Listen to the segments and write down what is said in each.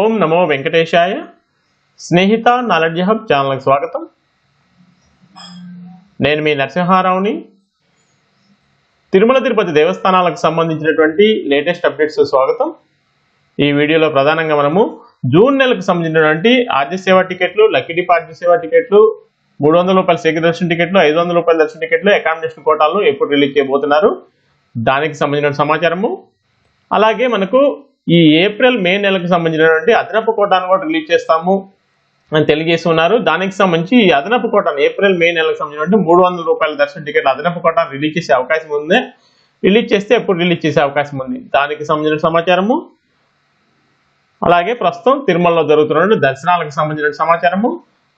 ఓం నమో వెంకటేశాయ. Snehitha knowledge hub ఛానల్కి స్వాగతం. నేను మీ నరసింహారావుని. తిరుమల తిరుపతి దేవస్థానాలకు సంబంధించినటువంటి లేటెస్ట్ అప్డేట్స్ స్వాగతం. ఈ వీడియోలో ప్రధానంగా మనము జూన్ నెలకు సంబంధించినటువంటి ఆర్జసేవా టికెట్లు లక్కీ డిప్ ఆర్జసేవా టికెట్లు మూడు వందల రూపాయల శేఖర దర్శన టికెట్లు ఐదు వందల రూపాయల దర్శన టికెట్లు అకామిడేషన్ కోటాలను ఎప్పుడు రిలీజ్ చేయబోతున్నారు. దానికి సంబంధించిన సమాచారము. అలాగే మనకు ఈ ఏప్రిల్ మే నెలకు సంబంధించినటువంటి అదనపు కోటాను కూడా రిలీజ్ చేస్తాము అని తెలియజేసి ఉన్నారు. దానికి సంబంధించి ఈ అదనపు కోటాను ఏప్రిల్ మే నెలకు సంబంధించినటువంటి మూడు వందల రూపాయల దర్శన టికెట్ అదనపు కోటాను రిలీజ్ చేసే అవకాశం ఉంది. రిలీజ్ చేస్తే ఎప్పుడు రిలీజ్ చేసే అవకాశం ఉంది. దానికి సంబంధించిన సమాచారము? అలాగే ప్రస్తుతం తిరుమలలో జరుగుతున్నటువంటి దర్శనాలకు సంబంధించిన సమాచారము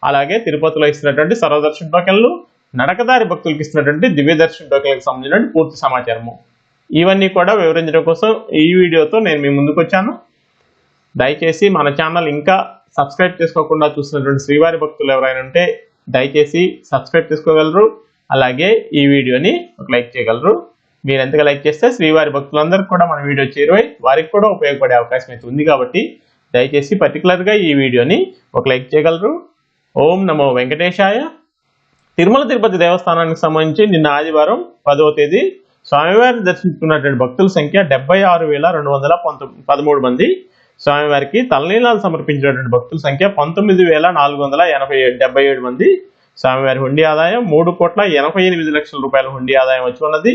అలాగే తిరుపతిలో ఇస్తున్నటువంటి సర్వదర్శన టోకెన్లు నడకదారి భక్తులకు ఇస్తున్నటువంటి దివ్య దర్శన టోకెన్లకు సంబంధించిన పూర్తి సమాచారము. ఇవన్నీ కూడా వివరించడం కోసం ఈ వీడియోతో నేను మీ ముందుకు వచ్చాను. దయచేసి మన ఛానల్ ఇంకా సబ్స్క్రైబ్ చేసుకోకుండా చూసినటువంటి శ్రీవారి భక్తులు ఎవరైనా ఉంటే దయచేసి సబ్స్క్రైబ్ చేసుకోగలరు. అలాగే ఈ వీడియోని ఒక లైక్ చేయగలరు. మీరు ఎంతగా లైక్ చేస్తే శ్రీవారి భక్తులందరికీ కూడా మన వీడియో చేరువై వారికి కూడా ఉపయోగపడే అవకాశం అయితే ఉంది కాబట్టి దయచేసి పర్టికులర్గా ఈ వీడియోని ఒక లైక్ చేయగలరు. ఓం నమో వెంకటేశాయ. తిరుమల తిరుపతి దేవస్థానానికి సంబంధించి నిన్న ఆదివారం పదవ తేదీ స్వామివారిని దర్శించుకున్నటువంటి భక్తుల సంఖ్య డెబ్బై ఆరు వేల రెండు వందల పంతొమ్మిది పదమూడు మంది. స్వామివారికి తలనీలాలు సమర్పించినటువంటి భక్తుల సంఖ్య పంతొమ్మిది వేల నాలుగు వందల ఎనభై ఏడు డెబ్బై ఏడు మంది. స్వామివారి హుండీ ఆదాయం మూడు కోట్ల ఎనభై ఎనిమిది లక్షల రూపాయల హుండీ ఆదాయం వచ్చి ఉన్నది.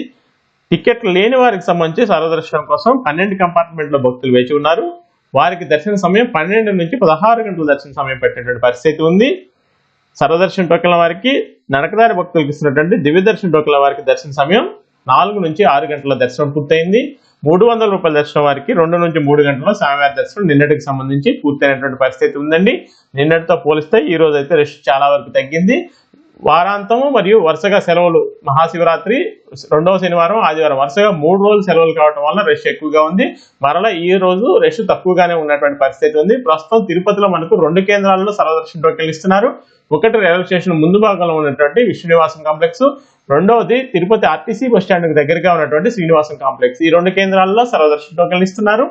టికెట్లు లేని వారికి సంబంధించి సర్వదర్శనం కోసం పన్నెండు కంపార్ట్మెంట్లో భక్తులు వేచి ఉన్నారు. వారికి దర్శన సమయం పన్నెండు నుంచి పదహారు గంటల దర్శన సమయం పెట్టేటువంటి పరిస్థితి ఉంది. సర్వదర్శన టోకెన్ల వారికి నడకదారి భక్తులకు ఇస్తున్నటువంటి దివ్య దర్శన టోకెన్ల వారికి దర్శన సమయం నాలుగు నుంచి ఆరు గంటల దర్శనం పూర్తయింది. మూడు వందల రూపాయల దర్శనం వారికి రెండు నుంచి మూడు గంటల స్వామివారి దర్శనం నిన్నటికి సంబంధించి పూర్తయినటువంటి పరిస్థితి ఉందండి. నిన్నటితో పోలిస్తే ఈ రోజు అయితే రష్ చాలా వరకు తగ్గింది. వారాంతము మరియు వరుసగా సెలవులు మహాశివరాత్రి రెండవ శనివారం ఆదివారం. వరుసగా మూడు రోజులు సెలవులు కావడం వల్ల రష్ ఎక్కువగా ఉంది. మరలా ఈ రోజు రష్ తక్కువగానే ఉన్నటువంటి పరిస్థితి ఉంది. ప్రస్తుతం తిరుపతిలో మనకు రెండు కేంద్రాలలో సర్వదర్శన టోకెన్లు ఇస్తున్నారు. ఒకటి రైల్వే స్టేషన్ ముందు భాగంలో ఉన్నటువంటి విష్ణునివాసం కాంప్లెక్స్ రెండవది తిరుపతి ఆర్టీసీ బస్ స్టాండ్ దగ్గరగా ఉన్నటువంటి శ్రీనివాసం కాంప్లెక్స్ ఈ రెండు కేంద్రాల్లో సర్వదర్శన టోకెన్లు ఇస్తున్నారు.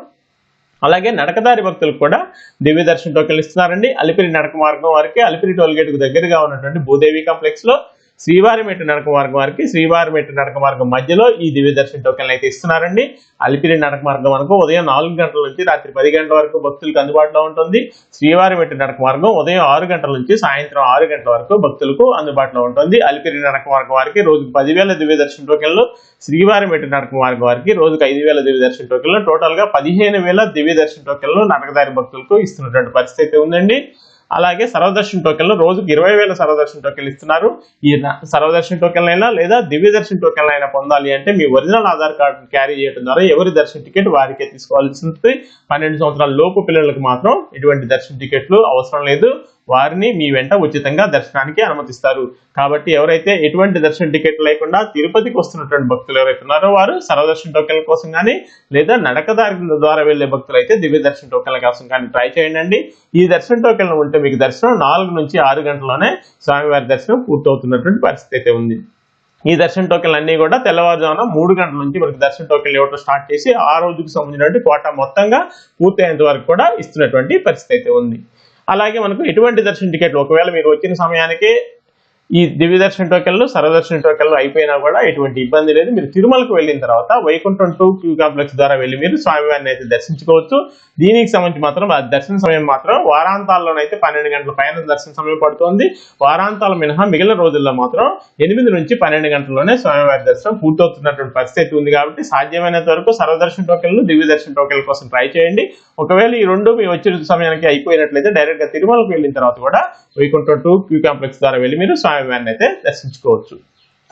అలాగే నడకదారి భక్తులకు కూడా దివ్య దర్శన టోకెన్లు ఇస్తున్నారండి. అలిపిరి నడక మార్గం వరకే అలిపిరి టోల్గేట్కు దగ్గరగా ఉన్నటువంటి భూదేవి కాంప్లెక్స్లో శ్రీవారి మెట్టు నడక మార్గం వారికి శ్రీవారి మెట్టు నడక మార్గం మధ్యలో ఈ దివ్య దర్శన టోకెన్లు అయితే ఇస్తున్నారండి. అలిపిరి నడక మార్గం వరకు ఉదయం నాలుగు గంటల నుంచి రాత్రి పది గంటల వరకు భక్తులకు అందుబాటులో ఉంటుంది. శ్రీవారి మెట్టు నడక మార్గం ఉదయం ఆరు గంటల నుంచి సాయంత్రం ఆరు గంటల వరకు భక్తులకు అందుబాటులో ఉంటుంది. అలిపిరి నడక మార్గం వారికి రోజుకు పదివేల దివ్య దర్శన టోకెన్లు శ్రీవారి మెట్టు నడక మార్గం వారికి రోజుకు ఐదు వేల దివ్య దర్శన టోకెన్లు టోటల్గా పదిహేను వేల దివ్య దర్శన టోకెన్లు నడకదారి భక్తులకు ఇస్తున్నటువంటి పరిస్థితి ఉందండి. అలాగే సర్వదర్శన్ టోకెన్లు రోజుకు ఇరవై వేల సర్వదర్శన్ టోకెన్లు ఇస్తున్నారు. ఈ సర్వదర్శన్ టోకెన్లు అయినా లేదా దివ్య దర్శన టోకెన్లు అయినా పొందాలి అంటే మీ ఒరిజినల్ ఆధార్ కార్డు క్యారీ చేయడం ద్వారా ఎవరి దర్శన టికెట్ వారికే తీసుకోవాల్సి ఉంటుంది పన్నెండు సంవత్సరాల లోపు పిల్లలకు మాత్రం ఎటువంటి దర్శన టికెట్లు అవసరం లేదు. వారిని మీ వెంట ఉచితంగా దర్శనానికి అనుమతిస్తారు. కాబట్టి ఎవరైతే ఎటువంటి దర్శన టికెట్ లేకుండా తిరుపతికి వస్తున్నటువంటి భక్తులు ఎవరైతే ఉన్నారో వారు సర్వదర్శన టోకెన్ల కోసం కానీ లేదా నడకదారి ద్వారా వెళ్ళే భక్తులు అయితే దివ్య దర్శన టోకెన్ల కోసం కానీ ట్రై చేయండి ఈ దర్శన టోకెన్లు ఉంటే మీకు దర్శనం నాలుగు నుంచి ఆరు గంటల్లోనే స్వామివారి దర్శనం పూర్తవుతున్నటువంటి పరిస్థితి అయితే ఉంది. ఈ దర్శన టోకెన్లు అన్ని కూడా తెల్లవారుజామున మూడు గంటల నుంచి మనకి దర్శన టోకెన్లు ఇవ్వడం స్టార్ట్ చేసి ఆ రోజుకి సంబంధించినటువంటి కోట మొత్తంగా పూర్తయ్యేంత వరకు కూడా ఇస్తున్నటువంటి పరిస్థితి అయితే ఉంది. అలాగే మనకు ఎటువంటి దర్శన టికెట్లు? ఒకవేళ మీరు వచ్చిన సమయానికి ఈ దివ్య దర్శన టోకెన్లు సర్వదర్శన టోకెన్లు అయిపోయినా కూడా ఎటువంటి ఇబ్బంది లేదు. మీరు తిరుమలకు వెళ్ళిన తర్వాత వైకుంఠం టూ క్యూ కాంప్లెక్స్ ద్వారా వెళ్ళి మీరు స్వామివారిని అయితే దర్శించుకోవచ్చు. దీనికి సంబంధించి మాత్రం ఆ దర్శన సమయం మాత్రం వారాంతాల్లోనైతే పన్నెండు గంటల పైన దర్శన సమయం పడుతుంది. వారాంతాల మినహా మిగిలిన రోజుల్లో మాత్రం ఎనిమిది నుంచి పన్నెండు గంటల్లోనే స్వామివారి దర్శనం పూర్తవుతున్నటువంటి పరిస్థితి ఉంది కాబట్టి సాధ్యమైనంత వరకు సర్వదర్శన టోకెన్లు దివ్యదర్శన టోకెన్ల కోసం ట్రై చేయండి. ఒకవేళ ఈ రెండు మీ వచ్చిన సమయానికి అయిపోయినట్లయితే డైరెక్ట్గా తిరుమలకు వెళ్ళిన తర్వాత కూడా వైకుంఠం టూ క్యూ కాంప్లెక్స్ ద్వారా వెళ్ళి మీరు స్వామివారిని అయితే దర్శించుకోవచ్చు.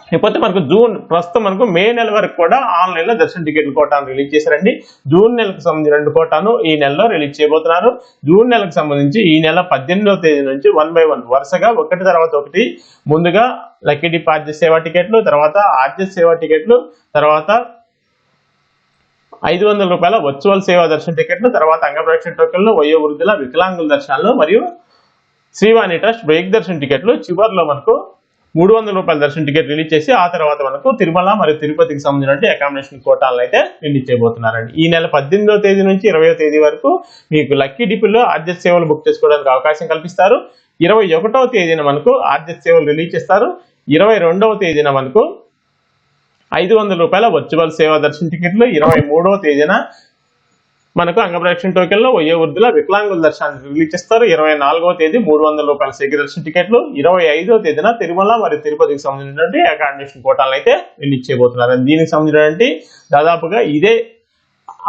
ఇకపోతే మనకు జూన్ ప్రస్తుతం మనకు మే నెల వరకు కూడా ఆన్లైన్లో దర్శన టికెట్లు కోటాను రిలీజ్ చేశారండి. జూన్ నెలకు సంబంధించి రెండు కోటాను ఈ నెలలో రిలీజ్ చేయబోతున్నారు. జూన్ నెలకు సంబంధించి ఈ నెల పద్దెనిమిదవ తేదీ నుంచి వన్ బై వన్ వరుసగా ఒకటి తర్వాత ఒకటి ముందుగా లక్కీ డిప్ ఆర్జెస్ సేవా టికెట్లు తర్వాత ఆర్జెస్ సేవా టికెట్లు తర్వాత ఐదు వందల రూపాయల వర్చువల్ సేవా దర్శన టికెట్లు తర్వాత అంగప్రదక్షిణ టోకెన్లు వయో వృద్ధుల వికలాంగుల దర్శనాలు మరియు శ్రీవాణి ట్రస్ట్ బ్రేక్ దర్శన టికెట్లు చివరిలో మనకు మూడు వందల రూపాయల దర్శన టికెట్ రిలీజ్ చేసి ఆ తర్వాత మనకు తిరుమల మరియు తిరుపతికి సంబంధించిన అకామిడేషన్ కోటాలను అయితే రిలీజ్ చేయబోతున్నారండి ఈ నెల పద్దెనిమిదవ తేదీ నుంచి ఇరవయో తేదీ వరకు మీకు లక్కీ డిపిలో ఆర్జెస్ సేవలు బుక్ చేసుకోవడానికి అవకాశం కల్పిస్తారు. ఇరవై ఒకటవ తేదీన మనకు ఆర్జెస్ సేవలు రిలీజ్ చేస్తారు. ఇరవై రెండవ తేదీన మనకు ఐదు వందల రూపాయల వర్చువల్ సేవా దర్శన టికెట్లు. ఇరవై మూడవ తేదీన మనకు అంగప్రదక్షిణ టోకెన్లో వయ్యే వృద్ధుల వికలాంగుల దర్శనాన్ని రిలీజ్ చేస్తారు. ఇరవై నాలుగవ తేదీ మూడు వందల రూపాయల శీఘ్ర దర్శన టికెట్లు. ఇరవై ఐదవ తేదీన తిరుమల మరియు తిరుపతికి సంబంధించినటువంటి అకామిడేషన్ కోటాలను అయితే రిలీజ్ చేయబోతున్నారు. దీనికి సంబంధించినటువంటి దాదాపుగా ఇదే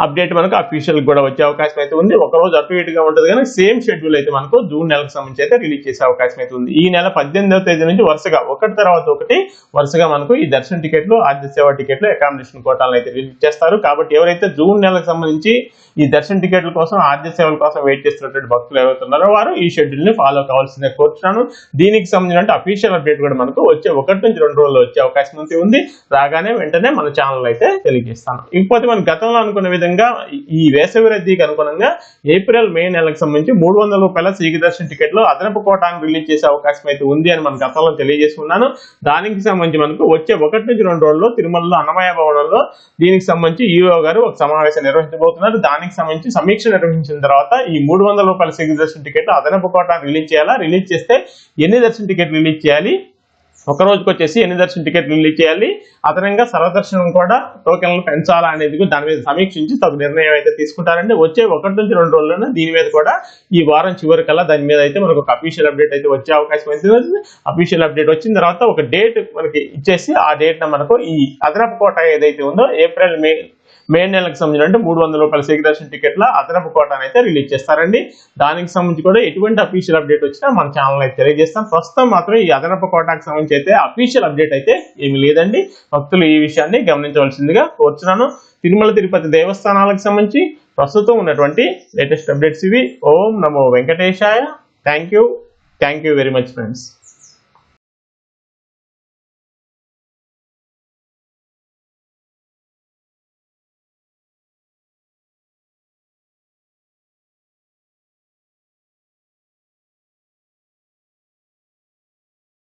అప్డేట్ మనకు అఫీషియల్ కూడా వచ్చే అవకాశం అయితే ఉంది. ఒక రోజు అటు ఇటుగా ఉంటుంది కానీ సేమ్ షెడ్యూల్ అయితే మనకు జూన్ నెలకు సంబంధించి అయితే రిలీజ్ చేసే అవకాశం అయితే ఉంది. ఈ నెల పద్దెనిమిదవ తేదీ నుంచి వరుసగా ఒకటి తర్వాత ఒకటి వరుసగా మనకు ఈ దర్శన టికెట్లు ఆద్య సేవ టికెట్లు అకామిడేషన్ కోటాలను అయితే రిలీజ్ చేస్తారు. కాబట్టి ఎవరైతే జూన్ నెలకు సంబంధించి ఈ దర్శన టికెట్ల కోసం ఆద్య సేవల కోసం వెయిట్ చేస్తున్నటువంటి భక్తులు ఎవరైతే ఉన్నారో వారు ఈ షెడ్యూల్ని ఫాలో కావాల్సిందే కోరుతున్నాను దీనికి సంబంధించిన అఫీషియల్ అప్డేట్ కూడా మనకు వచ్చే ఒకటి నుంచి రెండు రోజుల్లో వచ్చే అవకాశం అయితే ఉంది. రాగానే వెంటనే మన ఛానల్ అయితే తెలియజేస్తాను. ఇకపోతే మనం గతంలో అనుకున్న విధంగా ఈ వేసవి రద్దీకి అనుగుణంగా ఏప్రిల్ మే నెలకు సంబంధించి మూడు వందల రూపాయల శ్రీ టికెట్లు అదనపు కోటాను రిలీజ్ చేసే అవకాశం అయితే ఉంది అని మన గతంలో తెలియజేసుకున్నాను. దానికి సంబంధించి మనకు వచ్చే ఒకటి నుంచి రెండు రోజుల్లో తిరుమలలో అన్నమయ భవనంలో దీనికి సంబంధించి ఈఓ గారు ఒక సమావేశం నిర్వహించబోతున్నారు. దానికి సంబంధించి సమీక్ష నిర్వహించిన తర్వాత ఈ మూడు వందల రూపాయల శ్రీ దర్శన్ టికెట్లు అదనపు కోటాను రిలీజ్ చేయాలా? రిలీజ్ చేస్తే ఎన్ని దర్శన టికెట్ రిలీజ్ చేయాలి? ఒక రోజుకి వచ్చేసి ఎన్ని దర్శనం టికెట్లు రిలీజ్ చేయాలి. అదనంగా సర్వదర్శనం కూడా టోకెన్లు పెంచాలా అనేది దాని మీద సమీక్షించి తగు నిర్ణయం అయితే తీసుకుంటారండి. వచ్చే ఒకటి నుంచి రెండు రోజుల్లోనే దీని మీద కూడా ఈ వారం చివరికల్లా దాని మీద అయితే మనకు ఒక అఫీషియల్ అప్డేట్ అయితే వచ్చే అవకాశం అయితే ఉంది. అఫీషియల్ అప్డేట్ వచ్చిన తర్వాత ఒక డేట్ మనకి ఇచ్చేసి ఆ డేట్ మనకు ఈ అదనపు కోట ఏదైతే ఉందో ఏప్రిల్ మే మే నెలకు సంబంధించిన మూడు వందల రూపాయల దర్శన టికెట్ల అదనపు కోటాను అయితే రిలీజ్ చేస్తారండి. దానికి సంబంధించి కూడా ఎటువంటి అఫీషియల్ అప్డేట్ వచ్చినా మన ఛానల్ అయితే తెలియజేస్తాం. ప్రస్తుతం మాత్రం ఈ అదనపు కోటాకు సంబంధించి అయితే అఫీషియల్ అప్డేట్ అయితే ఏమీ లేదండి. భక్తులు ఈ విషయాన్ని గమనించవలసిందిగా కోరుచున్నాను. తిరుమల తిరుపతి దేవస్థానాలకు సంబంధించి ప్రస్తుతం ఉన్నటువంటి లేటెస్ట్ అప్డేట్స్ ఇవి. ఓం నమో వెంకటేశాయ. Thank you thank you very much friends